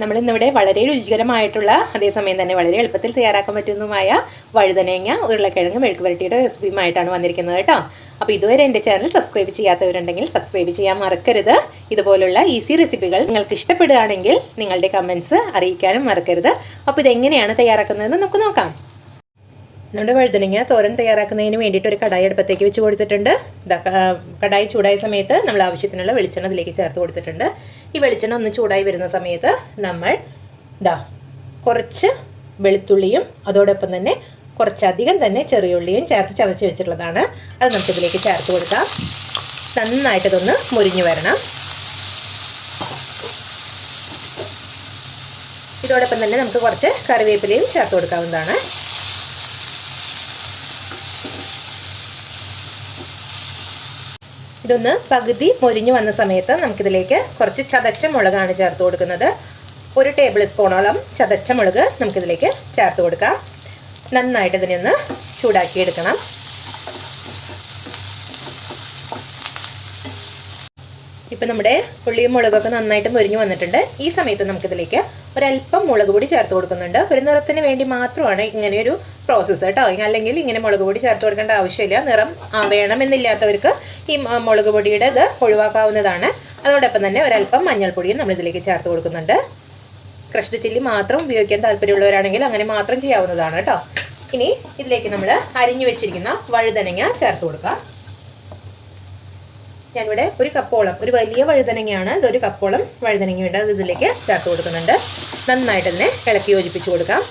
നമ്മൾ ഇന്നിവിടെ വളരെ രുചികരമായിട്ടുള്ള അതേസമയം തന്നെ വളരെ എളുപ്പത്തിൽ തയ്യാറാക്കാൻ പറ്റുന്നതുമായ വഴുതനങ്ങ ഉരുളക്കിഴങ്ങ് മെഴുക്ക് പുരട്ടിയുടെ റെസിപ്പിയുമായിട്ടാണ് വന്നിരിക്കുന്നത് കേട്ടോ. അപ്പോൾ ഇതുവരെ എന്റെ ചാനൽ സബ്സ്ക്രൈബ് ചെയ്യാത്തവരുണ്ടെങ്കിൽ സബ്സ്ക്രൈബ് ചെയ്യാൻ മറക്കരുത്. ഇതുപോലുള്ള ഈസി റെസിപ്പികൾ നിങ്ങൾക്ക് ഇഷ്ടപ്പെടുകയാണെങ്കിൽ നിങ്ങളുടെ കമൻസ് അറിയിക്കാനും മറക്കരുത്. അപ്പോൾ ഇതെങ്ങനെയാണ് തയ്യാറാക്കുന്നതെന്ന് നമുക്ക് നോക്കാം. നമ്മുടെ വഴുതനങ്ങ തോരൻ തയ്യാറാക്കുന്നതിന് വേണ്ടിയിട്ട് ഒരു കടായി അടുപ്പത്തേക്ക് വെച്ച് കൊടുത്തിട്ടുണ്ട്. കടായി ചൂടായ സമയത്ത് നമ്മൾ ആവശ്യത്തിനുള്ള വെളിച്ചെണ്ണ അതിലേക്ക് ചേർത്ത് കൊടുത്തിട്ടുണ്ട്. ഈ വെളിച്ചെണ്ണ ഒന്ന് ചൂടായി വരുന്ന സമയത്ത് നമ്മൾ ഇതാ കുറച്ച് വെളുത്തുള്ളിയും അതോടൊപ്പം തന്നെ കുറച്ചധികം തന്നെ ചെറിയുള്ളിയും ചേർത്ത് ചതച്ച് വെച്ചിട്ടുള്ളതാണ്. അത് നമുക്കിതിലേക്ക് ചേർത്ത് കൊടുക്കാം. നന്നായിട്ടതൊന്ന് മുരിഞ്ഞു വരണം. ഇതോടൊപ്പം തന്നെ നമുക്ക് കുറച്ച് കറിവേപ്പിലയും ചേർത്ത് കൊടുക്കാവുന്നതാണ്. ഇതൊന്ന് പകുതി മൊരിഞ്ഞു വന്ന സമയത്ത് നമുക്കിതിലേക്ക് കുറച്ച് ചതച്ച മുളകാണ് ചേർത്ത് കൊടുക്കുന്നത്. ഒരു ടേബിൾ സ്പൂണോളം ചതച്ച മുളക് നമുക്കിതിലേക്ക് ചേർത്ത് കൊടുക്കാം. നന്നായിട്ട് ഇതിനെ ഒന്ന് ചൂടാക്കിയെടുക്കണം ഇപ്പം നമ്മുടെ ഉള്ളിയും മുളകൊക്കെ നന്നായിട്ട് മുരിഞ്ഞു വന്നിട്ടുണ്ട്. ഈ സമയത്ത് നമുക്കിതിലേക്ക് ഒരല്പം മുളക് പൊടി ചേർത്ത് കൊടുക്കുന്നുണ്ട്. ഒരു നിറത്തിന് വേണ്ടി മാത്രമാണ് ഇങ്ങനെയൊരു പ്രോസസ്സ് കേട്ടോ അല്ലെങ്കിൽ ഇങ്ങനെ മുളക് പൊടി ചേർത്ത് കൊടുക്കേണ്ട ആവശ്യമില്ല. നിറം വേണമെന്നില്ലാത്തവർക്ക് ഈ മുളക് പൊടിയുടെ ഇത് ഒഴിവാക്കാവുന്നതാണ്. അതോടൊപ്പം തന്നെ ഒരല്പം മഞ്ഞൾപ്പൊടിയും നമ്മൾ ഇതിലേക്ക് ചേർത്ത് കൊടുക്കുന്നുണ്ട്. ക്രഷ്ഡ് ചില്ലി മാത്രം ഉപയോഗിക്കാൻ താല്പര്യമുള്ളവരാണെങ്കിൽ അങ്ങനെ മാത്രം ചെയ്യാവുന്നതാണ് കേട്ടോ. ഇനി ഇതിലേക്ക് നമ്മൾ അരിഞ്ഞു വെച്ചിരിക്കുന്ന വഴുതനങ്ങ ചേർത്ത് കൊടുക്കാം ഞാനിവിടെ ഒരു കപ്പോളം ഒരു വലിയ വഴുതനങ്ങയാണ്. ഇതൊരു കപ്പോളം വഴുതനങ്ങയുണ്ട്. അത് ഇതിലേക്ക് ചേർത്ത് കൊടുക്കുന്നുണ്ട്. നന്നായിട്ട് തന്നെ ഇളക്കി യോജിപ്പിച്ച് കൊടുക്കാം.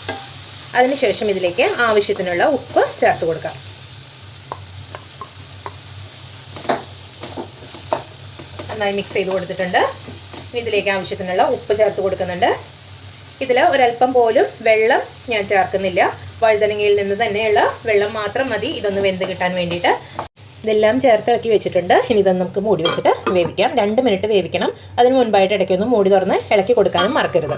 അതിനുശേഷം ഇതിലേക്ക് ആവശ്യത്തിനുള്ള ഉപ്പ് ചേർത്ത് കൊടുക്കാം. നന്നായി മിക്സ് ചെയ്ത് കൊടുത്തിട്ടുണ്ട്. ഇതിലേക്ക് ആവശ്യത്തിനുള്ള ഉപ്പ് ചേർത്ത് കൊടുക്കുന്നുണ്ട്. ഇതിൽ ഒരല്പം പോലും വെള്ളം ഞാൻ ചേർക്കുന്നില്ല. വഴുതനങ്ങയിൽ നിന്ന് തന്നെയുള്ള വെള്ളം മാത്രം മതി. ഇതൊന്ന് വെന്ത് കിട്ടാൻ വേണ്ടിയിട്ട്. ഇതെല്ലാം ചേർത്ത് ഇളക്കി വെച്ചിട്ടുണ്ട്. ഇനി ഇതൊന്ന് നമുക്ക് മൂടി വെച്ചിട്ട് വേവിക്കാം. രണ്ട് മിനിറ്റ് വേവിക്കണം. അതിന് മുൻപായിട്ട് ഇടയ്ക്കൊന്ന് മൂടി തുറന്ന് ഇളക്കി കൊടുക്കാനും മറക്കരുത്.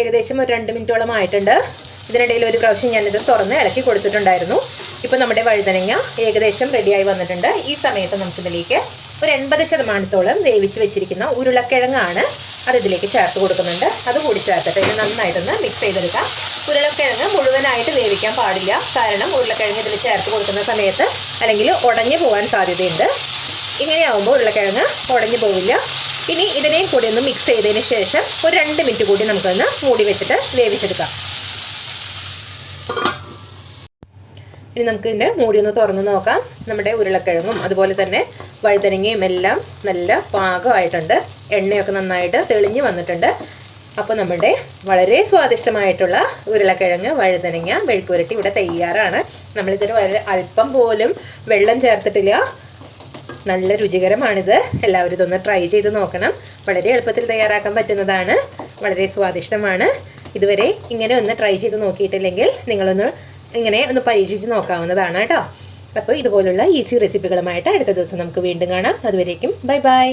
ഏകദേശം ഒരു രണ്ട് മിനിറ്റോളം ആയിട്ടുണ്ട്. ഇതിനിടയിൽ ഒരു പ്രാവശ്യം ഞാനിത് തുറന്ന് ഇളക്കി കൊടുത്തിട്ടുണ്ടായിരുന്നു. ഇപ്പോൾ നമ്മുടെ വഴുതനങ്ങ ഏകദേശം റെഡിയായി വന്നിട്ടുണ്ട്. ഈ സമയത്ത് നമുക്കിതിലേക്ക് ഒരു എൺപത് ശതമാനത്തോളം വേവിച്ച് വെച്ചിരിക്കുന്ന ഉരുളക്കിഴങ്ങാണ് അത് ഇതിലേക്ക് ചേർത്ത് കൊടുക്കുന്നുണ്ട്. അത് കൂടി ചേർത്തിട്ട് ഇത് നന്നായിട്ടൊന്ന് മിക്സ് ചെയ്തെടുക്കാം. ഉരുളക്കിഴങ്ങ് മുഴുവനായിട്ട് വേവിക്കാൻ പാടില്ല. കാരണം ഉരുളക്കിഴങ്ങ് ഇതിൽ ചേർത്ത് കൊടുക്കുന്ന സമയത്ത് അല്ലെങ്കിൽ ഉടഞ്ഞു പോകാൻ സാധ്യതയുണ്ട്. ഇങ്ങനെയാവുമ്പോൾ ഉരുളക്കിഴങ്ങ് ഉടഞ്ഞു പോവില്ല. ഇനി ഇതിനെയും കൂടി ഒന്ന് മിക്സ് ചെയ്തതിന് ശേഷം ഒരു രണ്ട് മിനിറ്റ് കൂടി നമുക്കൊന്ന് മൂടി വെച്ചിട്ട് വേവിച്ചെടുക്കാം. ഇനി നമുക്ക് ഇതിന്റെ മൂടി ഒന്ന് തുറന്ന് നോക്കാം. നമ്മുടെ ഉരുളക്കിഴങ്ങും അതുപോലെ തന്നെ വഴുതനങ്ങയും എല്ലാം നല്ല പാകമായിട്ടുണ്ട്. എണ്ണയൊക്കെ നന്നായിട്ട് തെളിഞ്ഞ് വന്നിട്ടുണ്ട്. അപ്പോൾ നമ്മുടെ വളരെ സ്വാദിഷ്ടമായിട്ടുള്ള ഉരുളക്കിഴങ്ങ് വഴുതനങ്ങ മെഴുക്കുരട്ടി ഇവിടെ തയ്യാറാണ്. നമ്മളിതിന് വളരെ അല്പം പോലും വെള്ളം ചേർത്തിട്ടില്ല. നല്ല രുചികരമാണിത്. എല്ലാവരും ഇതൊന്ന് ട്രൈ ചെയ്ത് നോക്കണം. വളരെ എളുപ്പത്തിൽ തയ്യാറാക്കാൻ പറ്റുന്നതാണ്. വളരെ സ്വാദിഷ്ടമാണ്. ഇതുവരെ ഇങ്ങനെ ഒന്ന് ട്രൈ ചെയ്ത് നോക്കിയിട്ടില്ലെങ്കിൽ നിങ്ങളൊന്ന് ഇങ്ങനെ ഒന്ന് പരീക്ഷിച്ച് നോക്കാവുന്നതാണ് കേട്ടോ. അപ്പോൾ ഇതുപോലുള്ള ഈസി റെസിപ്പികളുമായിട്ട് അടുത്ത ദിവസം നമുക്ക് വീണ്ടും കാണാം. അതുവരേക്കും ബൈ ബൈ